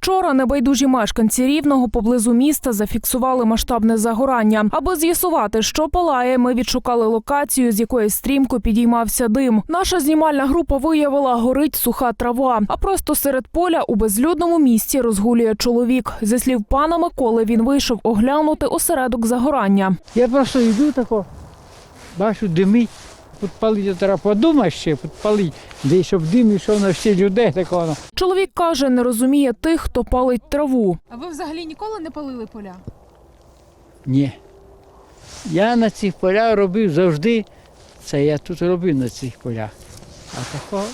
Вчора небайдужі мешканці рівного поблизу міста зафіксували масштабне загорання. Аби з'ясувати, що палає, ми відшукали локацію, з якої стрімко підіймався дим. Наша знімальна група виявила, горить суха трава. А просто серед поля у безлюдному місці розгулює чоловік. Зі слів пана Миколи, він вийшов оглянути осередок загорання. Я просто йду бачу, димить. Підпалити треба подумати ще, підпалити. Де щоб дим йшов на всі людей, такого. Чоловік каже, не розуміє тих, хто палить траву. А ви взагалі ніколи не палили поля? Ні. Я на цих полях робив завжди. Це я тут робив на цих полях. А такого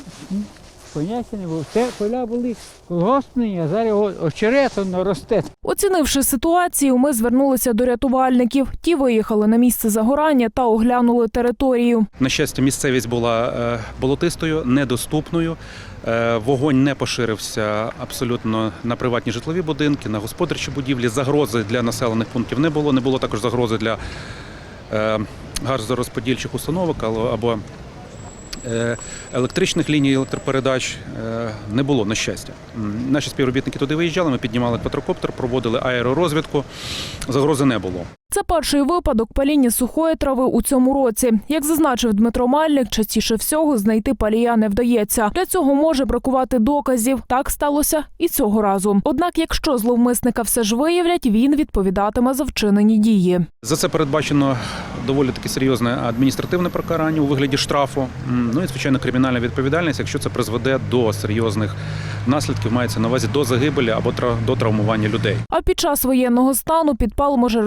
поняття не було. Це поля були колгоспні, а зараз о- очерет росте. Оцінивши ситуацію, ми звернулися до рятувальників. Ті виїхали на місце загорання та оглянули територію. На щастя, місцевість була е, болотистою, недоступною. Е, Вогонь не поширився абсолютно на приватні житлові будинки, на господарчі будівлі. Загрози для населених пунктів не було. Не було також загрози для е, газорозподільчих установок або електричних ліній електропередач. Е, Не було, на щастя. Наші співробітники туди виїжджали, ми піднімали квадрокоптер, проводили аеророзвідку. Загрози не було. Це перший випадок паління сухої трави у цьому році. Як зазначив Дмитро Мальник, частіше всього знайти палія не вдається. Для цього може бракувати доказів. Так сталося і цього разу. Однак, якщо зловмисника все ж виявлять, він відповідатиме за вчинені дії. За це передбачено доволі таки серйозне адміністративне покарання у вигляді штрафу. Ну і звичайно кримінальна відповідальність, якщо це призведе до серйозних наслідків, мається на увазі до загибелі або до травмування людей. А під час воєнного стану підпал може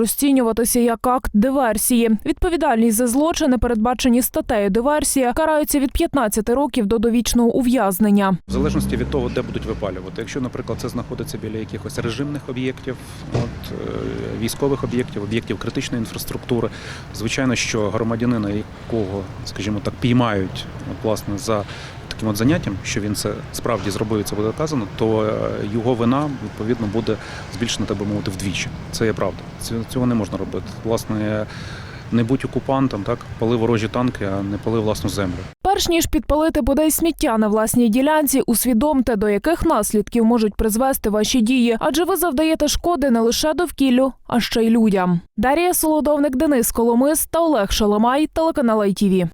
розцінюватися як акт диверсії. Відповідальність за злочини, передбачені статтею диверсія, караються від 15 років до довічного ув'язнення. В залежності від того, де будуть випалювати. Якщо, наприклад, це знаходиться біля якихось режимних об'єктів, от е, військових об'єктів, об'єктів критичної інфраструктури, звичайно, що громадянина, якого, скажімо так, піймають от, власне за таким от заняттям, що він це справді зробив, це буде доказано, то е, його вина відповідно буде збільшена, так би мовити, вдвічі. Це є правда. Цього- не можна робити. Власне, не будь окупантом, так пали ворожі танки, а не пали власну землю. Перш ніж підпалити бодай сміття на власній ділянці, усвідомте, до яких наслідків можуть призвести ваші дії, адже ви завдаєте шкоди не лише довкіллю, а ще й людям. Дар'я Солодовник, Денис Коломис та Олег Шаламай, телеканал ITV.